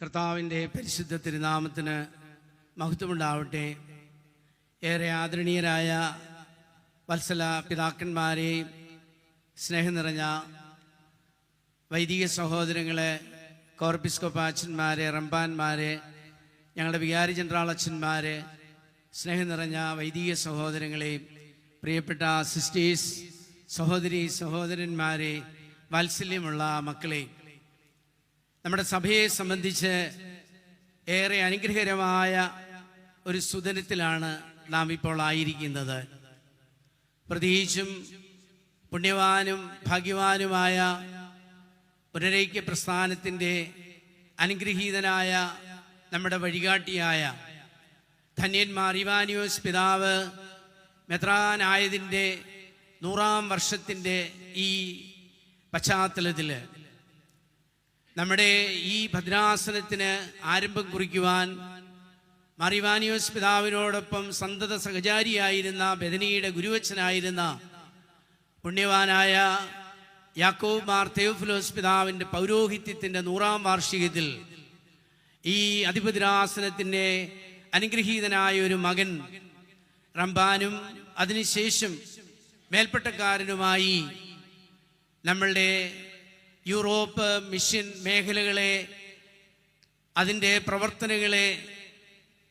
കർത്താവിന്റെ പരിശുദ്ധ തിരുനാമത്തിന് മഹത്വമുണ്ടാവട്ടെ. ഏറെ ആദരണീയരായ വത്സല പിതാക്കന്മാരെയും സ്നേഹം നിറഞ്ഞ വൈദിക സഹോദരങ്ങളെ കോർപ്പിസ്കോപ്പാച്ചന്മാരെ റംബാന്മാരെ ഞങ്ങളുടെ വികാരി ജനറാൾ അച്ഛന്മാരെ സ്നേഹം നിറഞ്ഞ വൈദിക സഹോദരങ്ങളെയും പ്രിയപ്പെട്ട സിസ്റ്റേഴ്സ് സഹോദരി സഹോദരന്മാരെ വാത്സല്യമുള്ള മക്കളെ നമ്മുടെ സഭയെ സംബന്ധിച്ച് ഏറെ അനുഗ്രഹകരമായ ഒരു സുദിനത്തിലാണ് നാം ഇപ്പോൾ ആയിരിക്കുന്നത്. പ്രത്യേകിച്ചും പുണ്യവാനും ഭാഗ്യവാനുമായ പുനരൈക്യ പ്രസ്ഥാനത്തിന്റെ അനുഗ്രഹീതനായ നമ്മുടെ വഴികാട്ടിയായ ധന്യന്മാർ ഇവാനിയോസ് പിതാവ് മെത്രാനായതിന്റെ നൂറാം വർഷത്തിന്റെ ഈ പശ്ചാത്തലത്തിൽ നമ്മുടെ ഈ ഭദ്രാസനത്തിന് ആരംഭം കുറിക്കുവാൻ മറിവാനിയോസ് പിതാവിനോടൊപ്പം സന്തത സഹചാരിയായിരുന്ന ബദനിയുടെ ഗുരുവച്ചനായിരുന്ന പുണ്യവാനായ യാക്കോബ് മാർ തെയോഫിലോസ് പിതാവിന്റെ പൗരോഹിത്യത്തിന്റെ നൂറാം വാർഷികത്തിൽ ഈ അധിപതിരാസനത്തിന്റെ അനുഗ്രഹീതനായ ഒരു മകൻ റംബാനും അതിനുശേഷം മേൽപ്പെട്ടക്കാരനുമായി നമ്മളുടെ യൂറോപ്പ് മിഷൻ മേഖലകളെ അതിന്റെ പ്രവർത്തനങ്ങളെ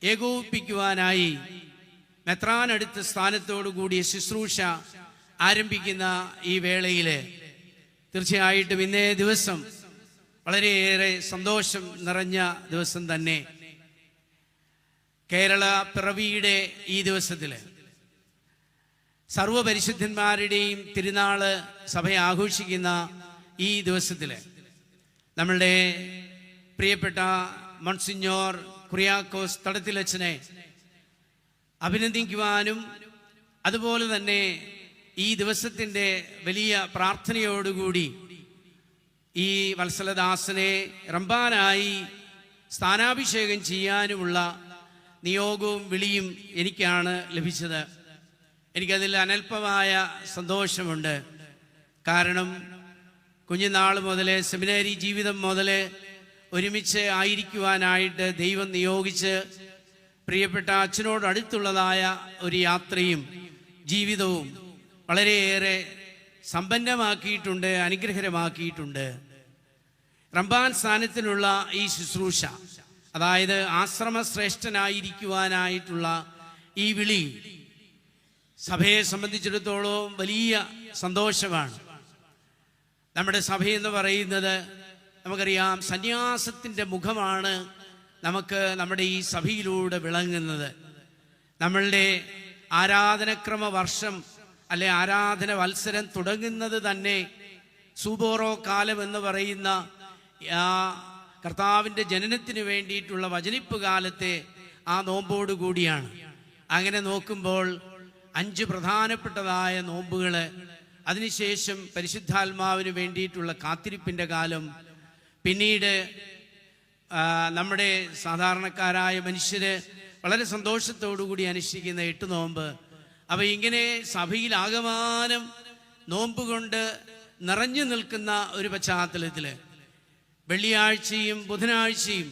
ഏകോപിപ്പിക്കുവാനായി മെത്രാനടുത്ത സ്ഥാനത്തോടു കൂടിയ ശുശ്രൂഷ ആരംഭിക്കുന്ന ഈ വേളയിൽ തീർച്ചയായിട്ടും ഇന്നേ ദിവസം വളരെയേറെ സന്തോഷം നിറഞ്ഞ ദിവസം തന്നെ കേരള പിറവിയുടെ ഈ ദിവസത്തിൽ സർവപരിശുദ്ധന്മാരുടെയും തിരുനാൾ സഭ ആഘോഷിക്കുന്ന ഈ ദിവസത്തിൽ നമ്മളുടെ പ്രിയപ്പെട്ട മൺസിഞ്ഞോർ കുറിയാക്കോസ് തടത്തിലച്ഛനെ അഭിനന്ദിക്കുവാനും അതുപോലെ തന്നെ ഈ ദിവസത്തിന്റെ വലിയ പ്രാർത്ഥനയോടുകൂടി ഈ വത്സലദാസനെ റംബാനായി സ്ഥാനാഭിഷേകം ചെയ്യാനുമുള്ള നിയോഗവും വിളിയും എനിക്കാണ് ലഭിച്ചത്. എനിക്കതിൽ അനൽപമായ സന്തോഷമുണ്ട്. കാരണം കുഞ്ഞുനാൾ മുതലേ സെമിനാരി ജീവിതം മുതലേ ഒരുമിച്ച് ആയിരിക്കുവാനായിട്ട് ദൈവം നിയോഗിച്ച് പ്രിയപ്പെട്ട അച്ഛനോട് അടുത്തുള്ളതായ ഒരു യാത്രയും ജീവിതവും വളരെയേറെ സമ്പന്നമാക്കിയിട്ടുണ്ട് അനുഗ്രഹരമാക്കിയിട്ടുണ്ട്. റംബാൻ സ്ഥാനത്തിനുള്ള ഈ ശുശ്രൂഷ അതായത് ആശ്രമ ശ്രേഷ്ഠനായിരിക്കുവാനായിട്ടുള്ള ഈ വിളി സഭയെ സംബന്ധിച്ചിടത്തോളം വലിയ സന്തോഷമാണ്. നമ്മുടെ സഭയെന്ന് പറയുന്നത് നമുക്കറിയാം സന്യാസത്തിന്റെ മുഖമാണ് നമുക്ക് നമ്മുടെ ഈ സഭയിലൂടെ വിളങ്ങുന്നത്. നമ്മളുടെ ആരാധനക്രമ വർഷം അല്ലെ ആരാധന വത്സരം തുടങ്ങുന്നത് തന്നെ സൂബോറോ കാലം എന്ന് പറയുന്ന ആ കർത്താവിന്റെ ജനനത്തിന് വേണ്ടിയിട്ടുള്ള വചനിപ്പ് കാലത്തെ ആ നോമ്പോട് കൂടിയാണ്. അങ്ങനെ നോക്കുമ്പോൾ അഞ്ച് പ്രധാനപ്പെട്ടതായ നോമ്പുകൾ അതിനുശേഷം പരിശുദ്ധാത്മാവിന് വേണ്ടിയിട്ടുള്ള കാത്തിരിപ്പിന്റെ കാലം പിന്നീട് നമ്മുടെ സാധാരണക്കാരായ മനുഷ്യര് വളരെ സന്തോഷത്തോടു കൂടി അനുഷ്ഠിക്കുന്ന എട്ട് നോമ്പ്. അപ്പൊ ഇങ്ങനെ സഭയിൽ ആകമാനം നോമ്പ് കൊണ്ട് നിറഞ്ഞു നിൽക്കുന്ന ഒരു പശ്ചാത്തലത്തിൽ വെള്ളിയാഴ്ചയും ബുധനാഴ്ചയും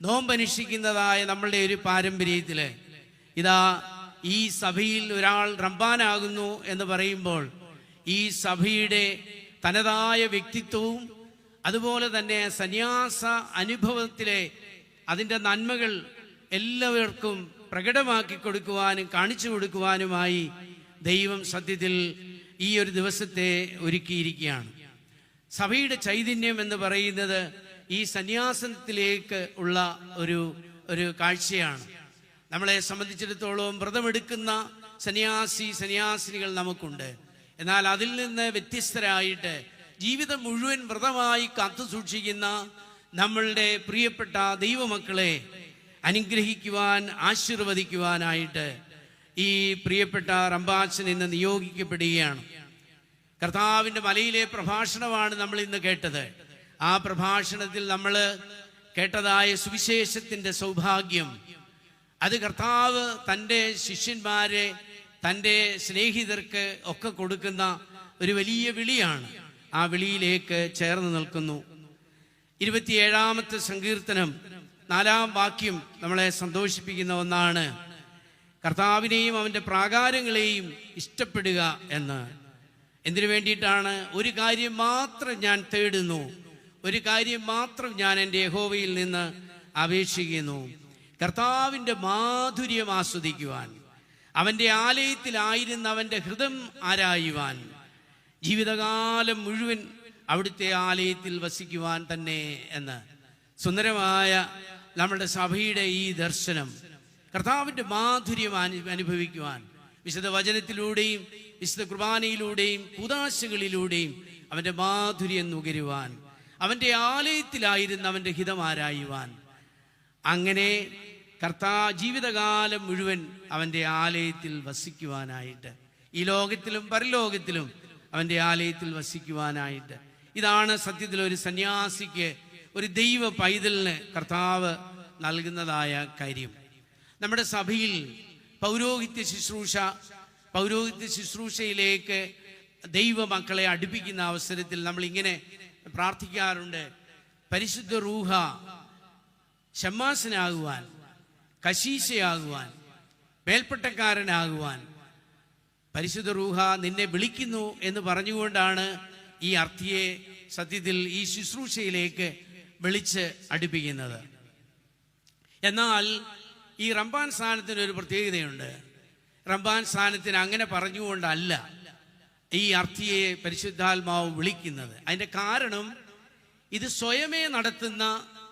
നോമ്പ് അനുഷ്ഠിക്കുന്നതായ നമ്മളുടെ ഒരു പാരമ്പര്യത്തിൽ ഇതാ ഈ സഭയിൽ ഒരാൾ റംബാനാകുന്നു എന്ന് പറയുമ്പോൾ ഈ സഭയുടെ തനതായ വ്യക്തിത്വവും അതുപോലെ തന്നെ സന്യാസ അനുഭവത്തിലെ അതിന്റെ നന്മകൾ എല്ലാവർക്കും പ്രകടമാക്കി കൊടുക്കുവാനും കാണിച്ചു കൊടുക്കുവാനുമായി ദൈവം സത്യത്തിൽ ഈ ഒരു ദിവസത്തെ ഒരുക്കിയിരിക്കുകയാണ്. സഭയുടെ ചൈതന്യം എന്ന് പറയുന്നത് ഈ സന്യാസത്തിലേക്ക് ഉള്ള ഒരു ഒരു കാഴ്ചയാണ്. നമ്മളെ സംബന്ധിച്ചിടത്തോളം വ്രതമെടുക്കുന്ന സന്യാസി സന്യാസിനികൾ നമുക്കുണ്ട്. എന്നാൽ അതിൽ നിന്ന് വ്യത്യസ്തരായിട്ട് ജീവിതം മുഴുവൻ വ്രതമായി കാത്തു സൂക്ഷിക്കുന്ന നമ്മളുടെ പ്രിയപ്പെട്ട ദൈവമക്കളെ അനുഗ്രഹിക്കുവാൻ ആശീർവദിക്കുവാനായിട്ട് ഈ പ്രിയപ്പെട്ട റംബാച്ചൻ ഇന്ന് നിയോഗിക്കപ്പെടുകയാണ്. കർത്താവിന്റെ മലയിലെ പ്രഭാഷണമാണ് നമ്മൾ ഇന്ന് കേട്ടത്. ആ പ്രഭാഷണത്തിൽ നമ്മൾ കേട്ടതായ സുവിശേഷത്തിന്റെ സൗഭാഗ്യം. അത് കർത്താവ് തന്റെ ശിഷ്യന്മാരെ തന്റെ സ്നേഹിതർക്ക് ഒക്കെ കൊടുക്കുന്ന ഒരു വലിയ വിളിയാണ്. ആ വിളിയിലേക്ക് ചേർന്ന് നിൽക്കുന്നു. ഇരുപത്തിയേഴാമത്തെ സങ്കീർത്തനം നാലാം വാക്യം നമ്മളെ സന്തോഷിപ്പിക്കുന്ന ഒന്നാണ്. കർത്താവിനെയും അവന്റെ പ്രാകാരങ്ങളെയും ഇഷ്ടപ്പെടുക എന്ന്. എന്തിനു വേണ്ടിയിട്ടാണ്? ഒരു കാര്യം മാത്രം ഞാൻ തേടുന്നു. ഒരു കാര്യം മാത്രം ഞാൻ എന്റെ യഹോവയിൽ നിന്ന് അപേക്ഷിക്കുന്നു. കർത്താവിന്റെ മാധുര്യം ആസ്വദിക്കുവാൻ. അവന്റെ ആലയത്തിലായിരുന്ന അവന്റെ ഹൃദം ആരായുവാൻ ജീവിതകാലം മുഴുവൻ അവിടുത്തെ ആലയത്തിൽ വസിക്കുവാൻ തന്നെ എന്ന്. സുന്ദരമായ നമ്മുടെ സഭയുടെ ഈ ദർശനം കർത്താവിന്റെ മാധുര്യം അനു- അനുഭവിക്കുവാൻ വിശുദ്ധ വചനത്തിലൂടെയും വിശുദ്ധ കുർബാനയിലൂടെയും കുതാശകളിലൂടെയും അവന്റെ മാധുര്യം നുകരുവാൻ അവന്റെ ആലയത്തിലായിരുന്ന അവന്റെ ഹിതമാരായുവാൻ അങ്ങനെ കർത്താ ജീവിതകാലം മുഴുവൻ അവന്റെ ആലയത്തിൽ വസിക്കുവാനായിട്ട് ഈ ലോകത്തിലും പരലോകത്തിലും അവന്റെ ആലയത്തിൽ വസിക്കുവാനായിട്ട്. ഇതാണ് സത്യത്തിൽ ഒരു സന്യാസിക്ക് ഒരു ദൈവ പൈതലിന് കർത്താവ് നൽകുന്നതായ കാര്യം. നമ്മുടെ സഭയിൽ പൗരോഹിത്യ ശുശ്രൂഷ പൗരോഹിത്യ ശുശ്രൂഷയിലേക്ക് ദൈവ മക്കളെ അടുപ്പിക്കുന്ന അവസരത്തിൽ നമ്മൾ ഇങ്ങനെ പ്രാർത്ഥിക്കാറുണ്ട്. പരിശുദ്ധ റൂഹ ഷമ്മാസനാകുവാൻ കശീശയാകുവാൻ മേൽപ്പെട്ടക്കാരനാകുവാൻ പരിശുദ്ധ റൂഹ നിന്നെ വിളിക്കുന്നു എന്ന് പറഞ്ഞുകൊണ്ടാണ് ഈ അർത്ഥിയെ സത്യത്തിൽ ഈ ശുശ്രൂഷയിലേക്ക് വിളിച്ച് അടുപ്പിക്കുന്നത്. എന്നാൽ ഈ റംബാൻ സ്ഥാനത്തിന് ഒരു പ്രത്യേകതയുണ്ട്. റംബാൻ സ്ഥാനത്തിന് അങ്ങനെ പറഞ്ഞുകൊണ്ടല്ല ഈ അർത്ഥിയെ പരിശുദ്ധാത്മാവ് വിളിക്കുന്നത്. അതിന്റെ കാരണം ഇത് സ്വയമേ നടത്തുന്ന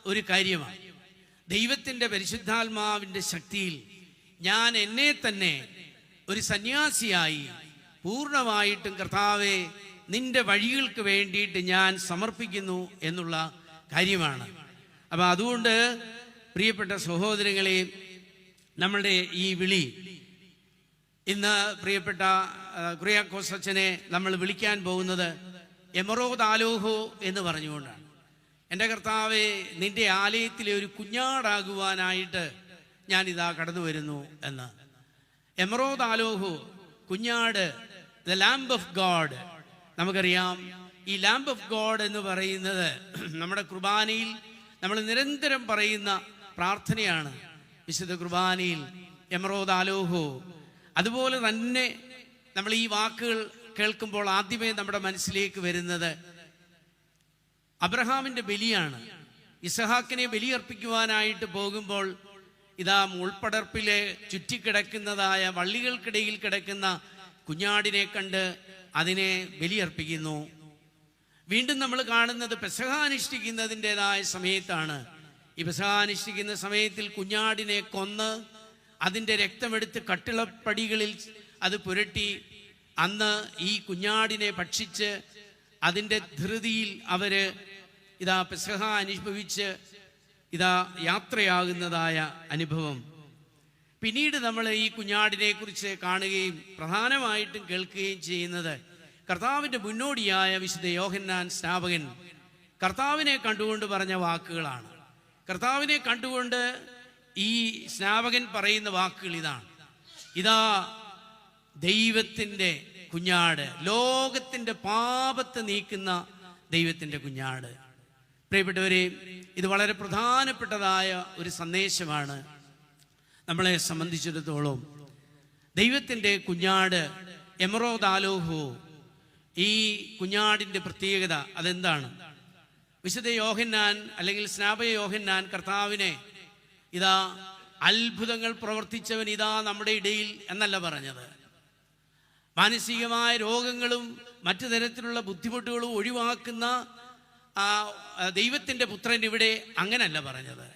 ഒരു കാര്യമാണ്. ദൈവത്തിന്റെ പരിശുദ്ധാത്മാവിന്റെ ശക്തിയിൽ ഞാൻ എന്നെ തന്നെ ഒരു സന്യാസിയായി പൂർണമായിട്ടും കർത്താവെ നിന്റെ വഴികൾക്ക് വേണ്ടിയിട്ട് ഞാൻ സമർപ്പിക്കുന്നു എന്നുള്ള കാര്യമാണ്. അപ്പം അതുകൊണ്ട് പ്രിയപ്പെട്ട സഹോദരങ്ങളെ നമ്മളുടെ ഈ വിളി ഇന്ന് പ്രിയപ്പെട്ട കുറിയാക്കോസച്ചനെ നമ്മൾ വിളിക്കാൻ പോകുന്നത് എമറോ താലോഹോ എന്ന് പറഞ്ഞുകൊണ്ടാണ്. എന്റെ കർത്താവെ നിന്റെ ആലയത്തിലെ ഒരു കുഞ്ഞാടാകുവാനായിട്ട് ഞാൻ ഇതാ കടന്നു വരുന്നു എന്ന്. എമറോദ് താലോഹു കുഞ്ഞാട് ദ ലാംബ് ഓഫ് ഗോഡ് നമുക്കറിയാം ഈ ലാംബ് ഓഫ് ഗോഡ് എന്ന് പറയുന്നത് നമ്മുടെ കുർബാനയിൽ നമ്മൾ നിരന്തരം പറയുന്ന പ്രാർത്ഥനയാണ്. വിശുദ്ധ കുർബാനയിൽ എമറോദ് ആലോഹോ. അതുപോലെ തന്നെ നമ്മൾ ഈ വാക്കുകൾ കേൾക്കുമ്പോൾ ആദ്യമേ നമ്മുടെ മനസ്സിലേക്ക് വരുന്നത് അബ്രഹാമിന്റെ ബലിയാണ്. ഇസഹാക്കിനെ ബലിയർപ്പിക്കുവാനായിട്ട് പോകുമ്പോൾ ഇതാ മുൾപ്പടർപ്പിലെ ചുറ്റിക്കിടക്കുന്നതായ വള്ളികൾക്കിടയിൽ കിടക്കുന്ന കുഞ്ഞാടിനെ കണ്ട് അതിനെ ബലിയർപ്പിക്കുന്നു. വീണ്ടും നമ്മൾ കാണുന്നത് പെസഹ അനുഷ്ഠിക്കുന്നതിന്റെതായ സമയത്താണ്. ഈ പെസഹ അനുഷ്ഠിക്കുന്ന സമയത്തിൽ കുഞ്ഞാടിനെ കൊന്ന് അതിന്റെ രക്തമെടുത്ത് കട്ടിളപ്പടികളിൽ അത് പുരട്ടി അന്ന് ഈ കുഞ്ഞാടിനെ ഭക്ഷിച്ച് അതിന്റെ ധൃതിയിൽ അവർ ഇതാ പെസഹ അനുഭവിച്ച് ഇതാ യാത്രയാകുന്നതായ അനുഭവം. പിന്നീട് നമ്മൾ ഈ കുഞ്ഞാടിനെ കുറിച്ച് കാണുകയും പ്രധാനമായിട്ടും കേൾക്കുകയും ചെയ്യുന്നത് കർത്താവിന്റെ മുന്നോടിയായ വിശുദ്ധ യോഹന്നാൻ സ്നാപകൻ കർത്താവിനെ കണ്ടുകൊണ്ട് പറഞ്ഞ വാക്കുകളാണ്. കർത്താവിനെ കണ്ടുകൊണ്ട് ഈ സ്നാപകൻ പറയുന്ന വാക്കുകൾ ഇതാണ്. ഇതാ ദൈവത്തിന്റെ കുഞ്ഞാട് ലോകത്തിന്റെ പാപത്തെ നീക്കുന്ന ദൈവത്തിന്റെ കുഞ്ഞാട്. പ്രിയപ്പെട്ടവരെ ഇത് വളരെ പ്രധാനപ്പെട്ടതായ ഒരു സന്ദേശമാണ് നമ്മളെ സംബന്ധിച്ചിടത്തോളം. ദൈവത്തിന്റെ കുഞ്ഞാട് എമറോ ദാലോഹോ ഈ കുഞ്ഞാടിന്റെ പ്രത്യേകത അതെന്താണ്? വിശുദ്ധ യോഹന്നാൻ അല്ലെങ്കിൽ സ്നാപക യോഹന്നാൻ കർത്താവിനെ ഇതാ അത്ഭുതങ്ങൾ പ്രവർത്തിച്ചവൻ ഇതാ നമ്മുടെ ഇടയിൽ എന്നല്ല പറഞ്ഞത്. മാനസികമായ രോഗങ്ങളും മറ്റു തരത്തിലുള്ള ബുദ്ധിമുട്ടുകളും ഒഴിവാക്കുന്ന ആ ദൈവത്തിന്റെ പുത്രൻ ഇവിടെ അങ്ങനല്ല പറഞ്ഞത്.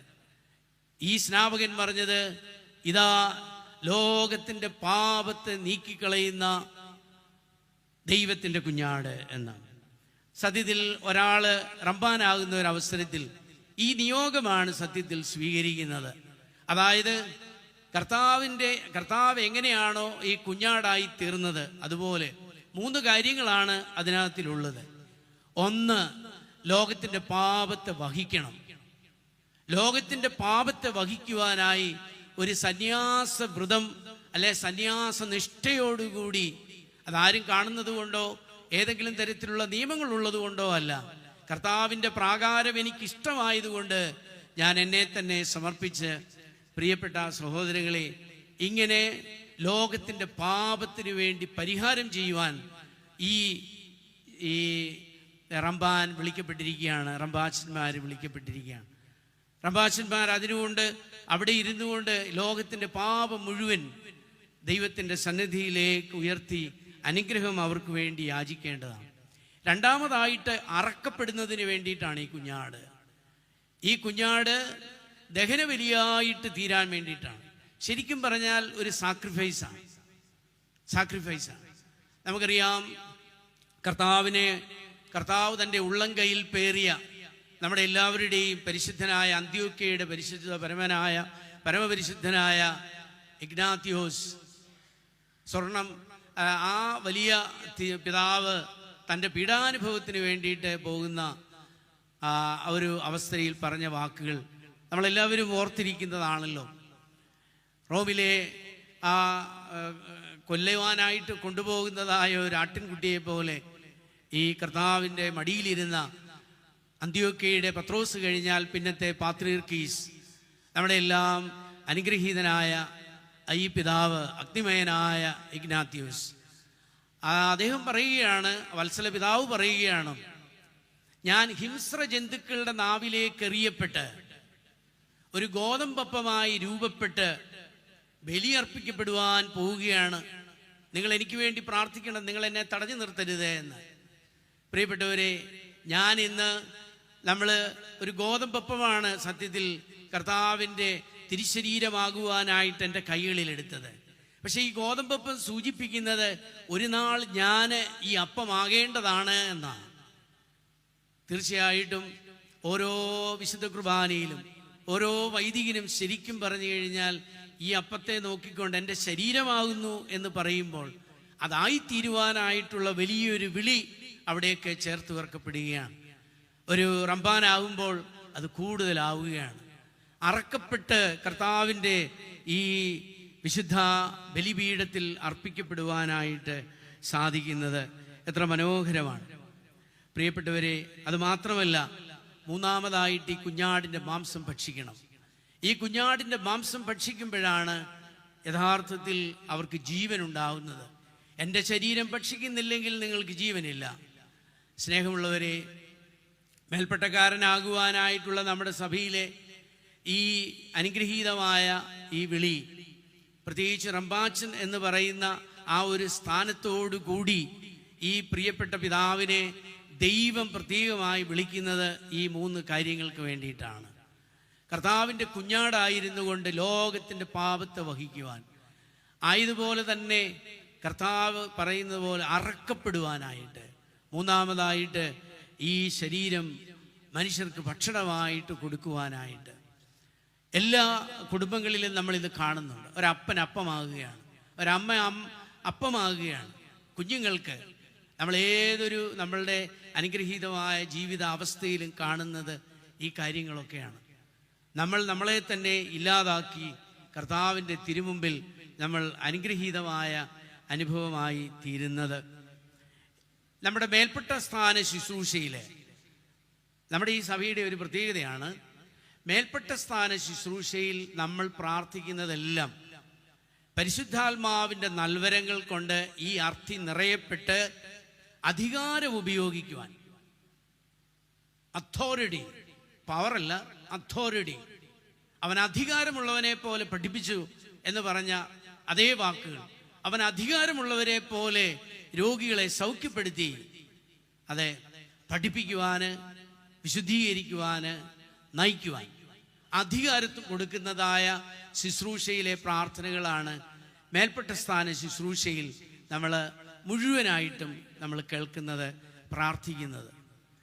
ഈ സ്നാപകൻ പറഞ്ഞത് ഇതാ ലോകത്തിന്റെ പാപത്തെ നീക്കിക്കളയുന്ന ദൈവത്തിന്റെ കുഞ്ഞാട് എന്നാണ്. സത്യത്തിൽ ഒരാൾ റമ്പാനാകുന്ന ഒരു അവസരത്തിൽ ഈ നിയോഗമാണ് സത്യത്തിൽ സ്വീകരിക്കുന്നത്. അതായത് കർത്താവിന്റെ കർത്താവ് എങ്ങനെയാണോ ഈ കുഞ്ഞാടായി തീർന്നത് അതുപോലെ മൂന്ന് കാര്യങ്ങളാണ് അതിനകത്തിലുള്ളത്. ഒന്ന് ലോകത്തിന്റെ പാപത്തെ വഹിക്കണം. ലോകത്തിന്റെ പാപത്തെ വഹിക്കുവാനായി ഒരു സന്യാസ വ്രതം അല്ലെ സന്യാസ നിഷ്ഠയോടുകൂടി അതാരും കാണുന്നത് കൊണ്ടോ ഏതെങ്കിലും തരത്തിലുള്ള നിയമങ്ങൾ ഉള്ളത് കൊണ്ടോ അല്ല. കർത്താവിന്റെ പ്രാകാരം എനിക്കിഷ്ടമായതുകൊണ്ട് ഞാൻ എന്നെ തന്നെ സമർപ്പിച്ച് പ്രിയപ്പെട്ട സഹോദരങ്ങളെ ഇങ്ങനെ ലോകത്തിന്റെ പാപത്തിനു വേണ്ടി പരിഹാരം ചെയ്യുവാൻ ഈ ഈ റംബാൻ വിളിക്കപ്പെട്ടിരിക്കുകയാണ് റംബാച്ചന്മാർ വിളിക്കപ്പെട്ടിരിക്കുകയാണ്. റംബാച്ചന്മാർ അതിനുകൊണ്ട് അവിടെ ഇരുന്നു കൊണ്ട് ലോകത്തിന്റെ പാപം മുഴുവൻ ദൈവത്തിന്റെ സന്നിധിയിലേക്ക് ഉയർത്തി അനുഗ്രഹം അവർക്ക് വേണ്ടി യാചിക്കേണ്ടതാണ്. രണ്ടാമതായിട്ട് അറക്കപ്പെടുന്നതിന് വേണ്ടിയിട്ടാണ് ഈ കുഞ്ഞാട്. ഈ കുഞ്ഞാട് ദഹനബലിയായിട്ട് തീരാൻ വേണ്ടിയിട്ടാണ്. ശരിക്കും പറഞ്ഞാൽ ഒരു സാക്രിഫൈസാണ് സാക്രിഫൈസാണ് നമുക്കറിയാം കർത്താവിനെ കർത്താവ് തന്റെ ഉള്ളം കയ്യിൽ പേറിയ നമ്മുടെ എല്ലാവരുടെയും പരിശുദ്ധനായ അന്ത്യോക്കയുടെ പരിശുദ്ധ പരമനായ പരമപരിശുദ്ധനായ ഇഗ്നാത്യോസ് സ്വർണം ആ, വലിയ പിതാവ് തന്റെ പീഡാനുഭവത്തിന് വേണ്ടിയിട്ട് പോകുന്ന ആ, ഒരു അവസ്ഥയിൽ പറഞ്ഞ വാക്കുകൾ നമ്മളെല്ലാവരും ഓർത്തിരിക്കുന്നതാണല്ലോ. റോമിലെ ആ, കൊല്ലുവാനായിട്ട് കൊണ്ടുപോകുന്നതായ ഒരു ആട്ടിൻകുട്ടിയെ പോലെ ഈ കർത്താവിന്റെ മടിയിലിരുന്ന അന്ത്യോക്കയുടെ പത്രോസ് കഴിഞ്ഞാൽ പിന്നത്തെ പാത്രീർക്കീസ് നമ്മുടെ എല്ലാം അനുഗ്രഹീതനായ ഈ പിതാവ് അഗ്നിമയനായ ഇഗ്നാത്യൂസ്. അദ്ദേഹം പറയുകയാണ് വത്സല പിതാവ് പറയുകയാണ് ഞാൻ ഹിംസ്ര ജന്തുക്കളുടെ നാവിലേക്ക് എറിയപ്പെട്ട് ഒരു ഗോതമ്പപ്പമായി രൂപപ്പെട്ട് ബലിയർപ്പിക്കപ്പെടുവാൻ പോവുകയാണ്. നിങ്ങൾ എനിക്ക് വേണ്ടി പ്രാർത്ഥിക്കണം നിങ്ങൾ എന്നെ തടഞ്ഞു നിർത്തരുത് എന്ന്. പ്രിയപ്പെട്ടവരെ ഞാൻ ഇന്ന് നമ്മൾ ഒരു ഗോതമ്പപ്പമാണ് സത്യത്തിൽ കർത്താവിന്റെ തിരിശരീരമാകുവാനായിട്ട് എന്റെ കൈകളിൽ എടുത്തത് പക്ഷേ ഈ ഗോതമ്പപ്പം സൂചിപ്പിക്കുന്നത് ഒരു നാൾ ഞാൻ ഈ അപ്പമാകേണ്ടതാണ് എന്നാണ്. തീർച്ചയായിട്ടും ഓരോ വിശുദ്ധ കുർബാനയിലും ഓരോ വൈദികനും ശരിക്കും പറഞ്ഞു കഴിഞ്ഞാൽ ഈ അപ്പത്തെ നോക്കിക്കൊണ്ട് എന്റെ ശരീരമാകുന്നു എന്ന് പറയുമ്പോൾ അതായിത്തീരുവാനായിട്ടുള്ള വലിയൊരു വിളി അവിടെയൊക്കെ ചേർത്ത് വിറക്കപ്പെടുകയാണ്. ഒരു റംബാനാകുമ്പോൾ അത് കൂടുതലാവുകയാണ്. അറക്കപ്പെട്ട് കർത്താവിന്റെ ഈ വിശുദ്ധ ബലിപീഠത്തിൽ അർപ്പിക്കപ്പെടുവാനായിട്ട് സാധിക്കുന്നത് എത്ര മനോഹരമാണ്. പ്രിയപ്പെട്ടവരെ അത് മാത്രമല്ല മൂന്നാമതായിട്ട് ഈ കുഞ്ഞാടിന്റെ മാംസം ഭക്ഷിക്കണം. ഈ കുഞ്ഞാടിന്റെ മാംസം ഭക്ഷിക്കുമ്പോഴാണ് യഥാർത്ഥത്തിൽ അവർക്ക് ജീവൻ ഉണ്ടാകുന്നത് എന്റെ ശരീരം ഭക്ഷിക്കുന്നില്ലെങ്കിൽ നിങ്ങൾക്ക് ജീവനില്ല. സ്നേഹമുള്ളവരെ മേൽപ്പെട്ടക്കാരനാകുവാനായിട്ടുള്ള നമ്മുടെ സഭയിലെ ഈ അനുഗ്രഹീതമായ ഈ വിളി പ്രത്യേകിച്ച് റംബാച്ചൻ എന്ന് പറയുന്ന ആ ഒരു സ്ഥാനത്തോടു കൂടി ഈ പ്രിയപ്പെട്ട പിതാവിനെ ദൈവം പ്രത്യേകമായി വിളിക്കുന്നത് ഈ മൂന്ന് കാര്യങ്ങൾക്ക് വേണ്ടിയിട്ടാണ്. കർത്താവിന്റെ കുഞ്ഞാടായിരുന്നു കൊണ്ട് ലോകത്തിന്റെ പാപത്തെ വഹിക്കുവാൻ ആയതുപോലെ തന്നെ കർത്താവ് പറയുന്നത് പോലെ അറക്കപ്പെടുവാനായിട്ട് മൂന്നാമതായിട്ട് ഈ ശരീരം മനുഷ്യർക്ക് ഭക്ഷണമായിട്ട് കൊടുക്കുവാനായിട്ട്. എല്ലാ കുടുംബങ്ങളിലും നമ്മളിത് കാണുന്നുണ്ട്. ഒരപ്പൻ അപ്പമാകുകയാണ്. ഒരമ്മ അപ്പമാകുകയാണ്. കുഞ്ഞുങ്ങൾക്ക് നമ്മൾ ഏതൊരു നമ്മളുടെ അനുഗ്രഹീതമായ ജീവിത അവസ്ഥയിലും കാണുന്നത് ഈ കാര്യങ്ങളൊക്കെയാണ്. നമ്മൾ നമ്മളെ തന്നെ ഇല്ലാതാക്കി കർത്താവിന്റെ തിരുമുമ്പിൽ നമ്മൾ അനുഗ്രഹീതമായ അനുഭവമായി തീരുന്നത്. നമ്മുടെ മേൽപ്പെട്ട സ്ഥാന ശുശ്രൂഷയിൽ നമ്മുടെ ഈ സഭയുടെ ഒരു പ്രത്യേകതയാണ് മേൽപ്പെട്ട സ്ഥാന ശുശ്രൂഷയിൽ നമ്മൾ പ്രാർത്ഥിക്കുന്നതെല്ലാം പരിശുദ്ധാത്മാവിന്റെ നൽവരങ്ങൾ കൊണ്ട് ഈ അർത്ഥി നിറയപ്പെട്ട് അധികാരം ഉപയോഗിക്കുവാൻ. അതോറിറ്റി പവറല്ല അതോറിറ്റി അവൻ അധികാരമുള്ളവനെ പോലെ പഠിപ്പിച്ചു എന്ന് പറഞ്ഞ അതേ വാക്കുകൾ. അവൻ അധികാരമുള്ളവരെ പോലെ രോഗികളെ സൗഖ്യപ്പെടുത്തി അതെ പഠിപ്പിക്കുവാന് വിശുദ്ധീകരിക്കുവാന് നയിക്കുവാൻ. അധികാരത്ത് കൊടുക്കുന്നതായ ശുശ്രൂഷയിലെ പ്രാർത്ഥനകളാണ്. മേൽപ്പെട്ട സ്ഥാന ശുശ്രൂഷയിൽ നമ്മൾ മുഴുവനായിട്ടും നമ്മൾ കേൾക്കുന്നത് പ്രാർത്ഥിക്കുന്നത്.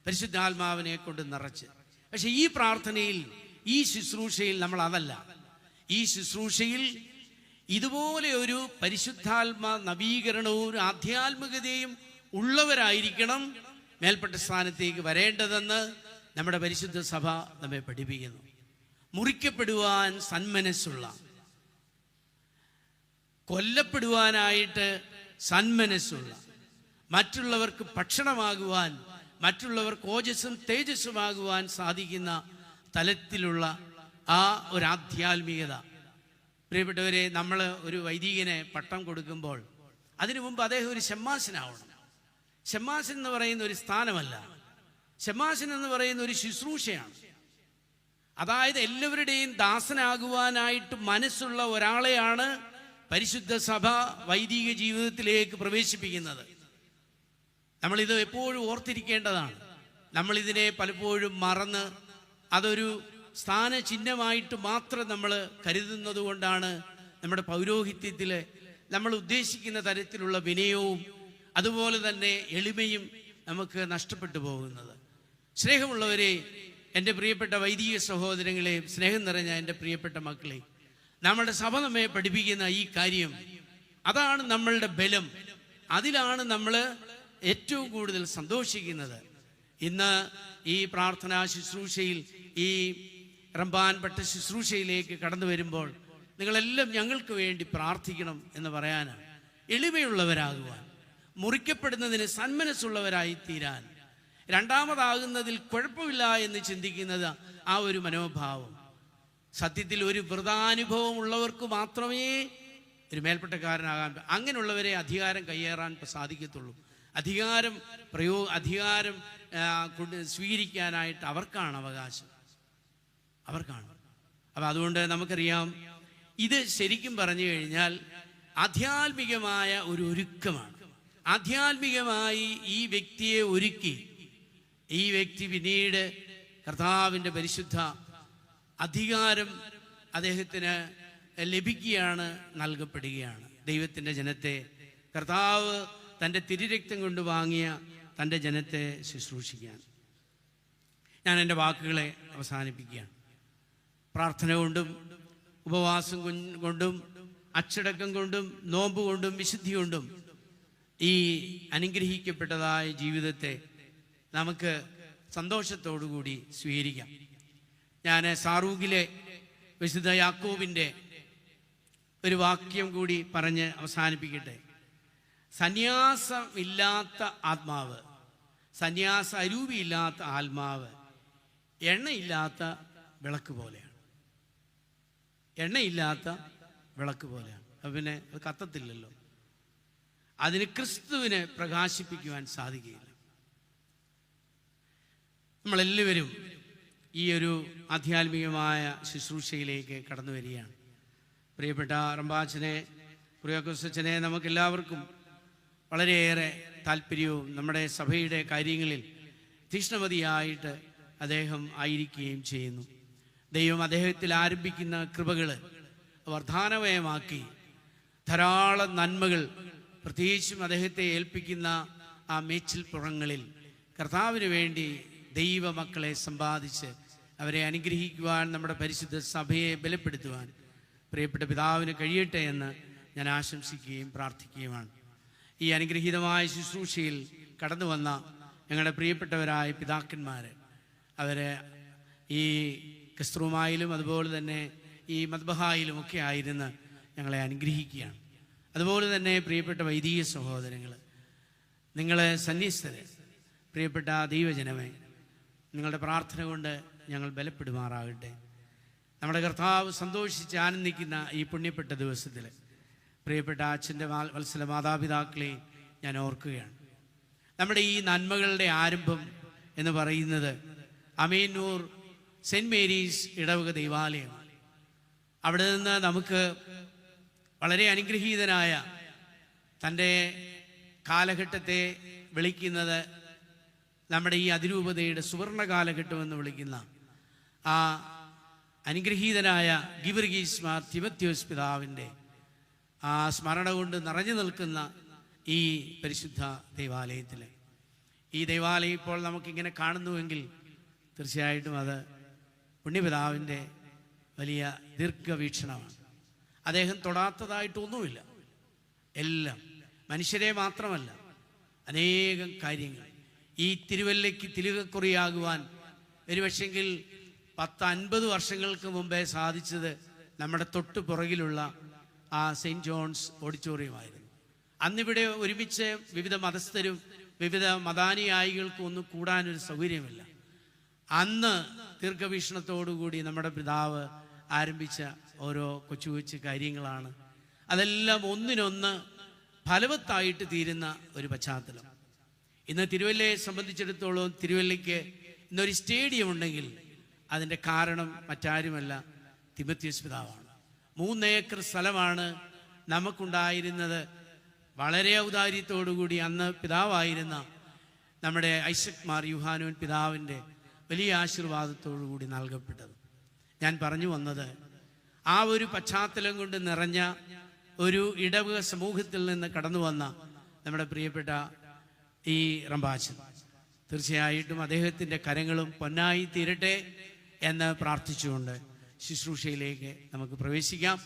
പരിശുദ്ധാത്മാവിനെ കൊണ്ട് നിറച്ച്. പക്ഷെ ഈ പ്രാർത്ഥനയിൽ ഈ ശുശ്രൂഷയിൽ നമ്മൾ അതല്ല. ഈ ശുശ്രൂഷയിൽ ഇതുപോലെ ഒരു പരിശുദ്ധാത്മ നവീകരണവും ആധ്യാത്മികതയും ഉള്ളവരായിരിക്കണം മേൽപ്പെട്ട സ്ഥാനത്തേക്ക് വരേണ്ടതെന്ന് നമ്മുടെ പരിശുദ്ധ സഭ നമ്മെ പഠിപ്പിക്കുന്നു. മുറിക്കപ്പെടുവാൻ സന്മനസ്സുള്ള കൊല്ലപ്പെടുവാനായിട്ട് സന്മനസ്സുള്ള മറ്റുള്ളവർക്ക് ഭക്ഷണമാകുവാൻ മറ്റുള്ളവർക്ക് ഓജസ്സും തേജസ്സുമാകുവാൻ സാധിക്കുന്ന തലത്തിലുള്ള ആ ഒരു ആധ്യാത്മികത പ്രിയപ്പെട്ടവരെ നമ്മൾ ഒരു വൈദികനെ പട്ടം കൊടുക്കുമ്പോൾ അതിനു മുമ്പ് അദ്ദേഹം ഒരു ഷമ്മാസനാവണം ഷമ്മാസൻ എന്ന് പറയുന്ന ഒരു സ്ഥാനമല്ല. ഷമ്മാസൻ എന്ന് പറയുന്ന ഒരു ശുശ്രൂഷയാണ്. അതായത് എല്ലാവരുടെയും ദാസനാകുവാനായിട്ട് മനസ്സുള്ള ഒരാളെയാണ് പരിശുദ്ധ സഭ വൈദിക ജീവിതത്തിലേക്ക് പ്രവേശിപ്പിക്കുന്നത്. നമ്മളിത് എപ്പോഴും ഓർത്തിരിക്കേണ്ടതാണ്. നമ്മളിതിനെ പലപ്പോഴും മറന്ന് അതൊരു സ്ഥാനചിഹ്നമായിട്ട് മാത്രം നമ്മൾ കരുതുന്നത് കൊണ്ടാണ് നമ്മുടെ പൗരോഹിത്യത്തിൽ നമ്മൾ ഉദ്ദേശിക്കുന്ന തരത്തിലുള്ള വിനയവും അതുപോലെ തന്നെ എളിമയും നമുക്ക് നഷ്ടപ്പെട്ടു പോകുന്നത്. സ്നേഹമുള്ളവരെ എന്റെ പ്രിയപ്പെട്ട വൈദിക സഹോദരങ്ങളെ സ്നേഹം നിറഞ്ഞ എന്റെ പ്രിയപ്പെട്ട മക്കളെ നമ്മുടെ സഭ നമ്മെ പഠിപ്പിക്കുന്ന ഈ കാര്യം അതാണ് നമ്മളുടെ ബലം. അതിലാണ് നമ്മൾ ഏറ്റവും കൂടുതൽ സന്തോഷിക്കുന്നത്. ഇന്ന് ഈ പ്രാർത്ഥനാ ശുശ്രൂഷയിൽ ഈ റംബാൻ പട്ട ശുശ്രൂഷയിലേക്ക് കടന്നു വരുമ്പോൾ നിങ്ങളെല്ലാം ഞങ്ങൾക്ക് വേണ്ടി പ്രാർത്ഥിക്കണം എന്ന് പറയാനാണ്. എളിമയുള്ളവരാകുവാൻ മുറിക്കപ്പെടുന്നതിന് സന്മനസ്സുള്ളവരായി തീരാൻ രണ്ടാമതാകുന്നതിൽ കുഴപ്പമില്ല എന്ന് ചിന്തിക്കുന്നത് ആ ഒരു മനോഭാവം. സത്യത്തിൽ ഒരു വ്രതാനുഭവം ഉള്ളവർക്ക് മാത്രമേ ഒരു മേൽപ്പെട്ടക്കാരനാകാൻ അങ്ങനെയുള്ളവരെ അധികാരം കയ്യേറാൻ സാധിക്കത്തുള്ളൂ. അധികാരം പ്രയോ അധികാരം സ്വീകരിക്കാനായിട്ട് അവർക്കാണ് അവകാശം. അവർക്കാണ് അപ്പം അതുകൊണ്ട് നമുക്കറിയാം ഇത് ശരിക്കും പറഞ്ഞു കഴിഞ്ഞാൽ ആധ്യാത്മികമായ ഒരു ഒരുക്കമാണ്. ആധ്യാത്മികമായി ഈ വ്യക്തിയെ ഒരുക്കി ഈ വ്യക്തി പിന്നീട് കർത്താവിന്റെ പരിശുദ്ധ അധികാരം അദ്ദേഹത്തിന് ലഭിക്കുകയാണ് നൽകപ്പെടുകയാണ്. ദൈവത്തിന്റെ ജനത്തെ കർത്താവ് തന്റെ തിരുരക്തം കൊണ്ട് വാങ്ങിയ തന്റെ ജനത്തെ ശുശ്രൂഷിക്കാൻ. ഞാൻ എന്റെ വാക്കുകളെ അവസാനിപ്പിക്കുകയാണ്. പ്രാർത്ഥന കൊണ്ടും ഉപവാസം കൊണ്ടും അച്ചടക്കം കൊണ്ടും നോമ്പ് കൊണ്ടും വിശുദ്ധി കൊണ്ടും ഈ അനുഗ്രഹിക്കപ്പെട്ടതായ ജീവിതത്തെ നമുക്ക് സന്തോഷത്തോടുകൂടി സ്വീകരിക്കാം. ഞാൻ സാറൂഖിലെ വിശുദ്ധ യാക്കോബിന്റെ ഒരു വാക്യം കൂടി പറഞ്ഞ് അവസാനിപ്പിക്കട്ടെ. സന്യാസമില്ലാത്ത ആത്മാവ് സന്യാസ അരൂപിയില്ലാത്ത ആത്മാവ് എണ്ണയില്ലാത്ത വിളക്ക് പോലെയാണ് എണ്ണയില്ലാത്ത വിളക്ക് പോലെയാണ്. പിന്നെ അത് കത്തത്തില്ലല്ലോ. അതിന് ക്രിസ്തുവിനെ പ്രകാശിപ്പിക്കുവാൻ സാധിക്കുകയില്ല. നമ്മളെല്ലാവരും ഈ ഒരു ആധ്യാത്മികമായ ശുശ്രൂഷയിലേക്ക് കടന്നു വരികയാണ്. പ്രിയപ്പെട്ട റംബാച്ചനെ പ്രിയക്കുസച്ചനെ നമുക്കെല്ലാവർക്കും വളരെയേറെ താല്പര്യവും നമ്മുടെ സഭയുടെ കാര്യങ്ങളിൽ തീഷ്ണമതിയായിട്ട് അദ്ദേഹം ആയിരിക്കുകയും ചെയ്യുന്നു. ദൈവം അദ്ദേഹത്തിൽ ആരംഭിക്കുന്ന കൃപകൾ വർധാനമയമാക്കി. ധാരാളം നന്മകൾ പ്രത്യേകിച്ചും അദ്ദേഹത്തെ ഏൽപ്പിക്കുന്ന ആ മേച്ചിൽ പുറങ്ങളിൽ. കർത്താവിന് വേണ്ടി ദൈവമക്കളെ സമ്പാദിച്ച് അവരെ അനുഗ്രഹിക്കുവാൻ നമ്മുടെ പരിശുദ്ധ സഭയെ ബലപ്പെടുത്തുവാൻ പ്രിയപ്പെട്ട പിതാവിന് കഴിയട്ടെ എന്ന് ഞാൻ ആശംസിക്കുകയും പ്രാർത്ഥിക്കുകയുമാണ്. ഈ അനുഗ്രഹീതമായ ശുശ്രൂഷയിൽ കടന്നു വന്ന ഞങ്ങളുടെ പ്രിയപ്പെട്ടവരായ പിതാക്കന്മാർ അവരെ ഈ ക്രിസ്തുമായിലും അതുപോലെ തന്നെ ഈ മദ്ബഹായിലും ഒക്കെ ആയിരുന്ന് ഞങ്ങളെ അനുഗ്രഹിക്കുകയാണ്. അതുപോലെ തന്നെ പ്രിയപ്പെട്ട വൈദിക സഹോദരങ്ങൾ നിങ്ങളെ സന്യസ്തര് പ്രിയപ്പെട്ട ദൈവജനമേ നിങ്ങളുടെ പ്രാർത്ഥന കൊണ്ട് ഞങ്ങൾ ബലപ്പെടുമാറാകട്ടെ. നമ്മുടെ കർത്താവ് സന്തോഷിച്ച് ആനന്ദിക്കുന്ന ഈ പുണ്യപ്പെട്ട ദിവസത്തിൽ പ്രിയപ്പെട്ട അച്ഛന്റെ വത്സല മാതാപിതാക്കളെ ഞാൻ ഓർക്കുകയാണ്. നമ്മുടെ ഈ നന്മകളുടെ ആരംഭം എന്ന് പറയുന്നത് അമീനൂർ സെന്റ് മേരീസ് ഇടവക ദൈവാലയം. അവിടെ നിന്ന് നമുക്ക് വളരെ അനുഗ്രഹീതനായ തന്റെ കാലഘട്ടത്തെ വിളിക്കുന്നത് നമ്മുടെ ഈ അതിരൂപതയുടെ സുവർണ കാലഘട്ടമെന്ന് വിളിക്കുന്ന ആ അനുഗ്രഹീതനായ ഗിവർഗീസ് മാർ തിമത്യോസ് പിതാവിന്റെ ആ സ്മരണ കൊണ്ട് നിറഞ്ഞു നിൽക്കുന്ന ഈ പരിശുദ്ധ ദൈവാലയത്തിൽ. ഈ ദൈവാലയം ഇപ്പോൾ നമുക്കിങ്ങനെ കാണുന്നുവെങ്കിൽ തീർച്ചയായിട്ടും അത് പുണ്യപിതാവിന്റെ വലിയ ദീർഘവീക്ഷണമാണ്. അദ്ദേഹം തൊടാത്തതായിട്ടൊന്നുമില്ല. എല്ലാം മനുഷ്യരെ മാത്രമല്ല അനേകം കാര്യങ്ങൾ. ഈ തിരുവല്ലയ്ക്ക് തിരുകക്കുറിയാകുവാൻ ഒരുപക്ഷെങ്കിൽ പത്ത് അൻപത് വർഷങ്ങൾക്ക് മുമ്പേ സാധിച്ചത് നമ്മുടെ തൊട്ടു പുറകിലുള്ള ആ സെയിന്റ് ജോൺസ് ഓഡിറ്റോറിയമായിരുന്നു. അന്നിവിടെ ഒരുമിച്ച് വിവിധ മതസ്ഥരും വിവിധ മതാനുയായികൾക്കും ഒന്നും കൂടാനൊരു സൗകര്യമില്ല. അന്ന് ദീർഘവീക്ഷണത്തോടുകൂടി നമ്മുടെ പിതാവ് ആരംഭിച്ച ഓരോ കൊച്ചു കൊച്ചു കാര്യങ്ങളാണ്. അതെല്ലാം ഒന്നിനൊന്ന് ഫലവത്തായിട്ട് തീരുന്ന ഒരു പശ്ചാത്തലം. ഇന്ന് തിരുവല്ലയെ സംബന്ധിച്ചിടത്തോളം തിരുവല്ലയ്ക്ക് ഇന്നൊരു സ്റ്റേഡിയം ഉണ്ടെങ്കിൽ അതിന്റെ കാരണം മറ്റാരുമല്ല തിമത്യോസ് പിതാവാണ്. മൂന്നേക്കർ സ്ഥലമാണ് നമുക്കുണ്ടായിരുന്നത്. വളരെ ഔദാര്യത്തോടുകൂടി അന്ന് പിതാവായിരുന്ന നമ്മുടെ ഐസക് മാർ യുഹാനോൻ പിതാവിന്റെ വലിയ ആശീർവാദത്തോടു കൂടി നൽകപ്പെട്ടത്. ഞാൻ പറഞ്ഞു വന്നത് ആ ഒരു പശ്ചാത്തലം കൊണ്ട് നിറഞ്ഞ ഒരു ഇടവക സമൂഹത്തിൽ നിന്ന് കടന്നു വന്ന നമ്മുടെ പ്രിയപ്പെട്ട ഈ റംബാച്ചൻ. തീർച്ചയായിട്ടും അദ്ദേഹത്തിന്റെ കരങ്ങളും പൊന്നായി തീരട്ടെ എന്ന് പ്രാർത്ഥിച്ചുകൊണ്ട് ശുശ്രൂഷയിലേക്ക് നമുക്ക് പ്രവേശിക്കാം.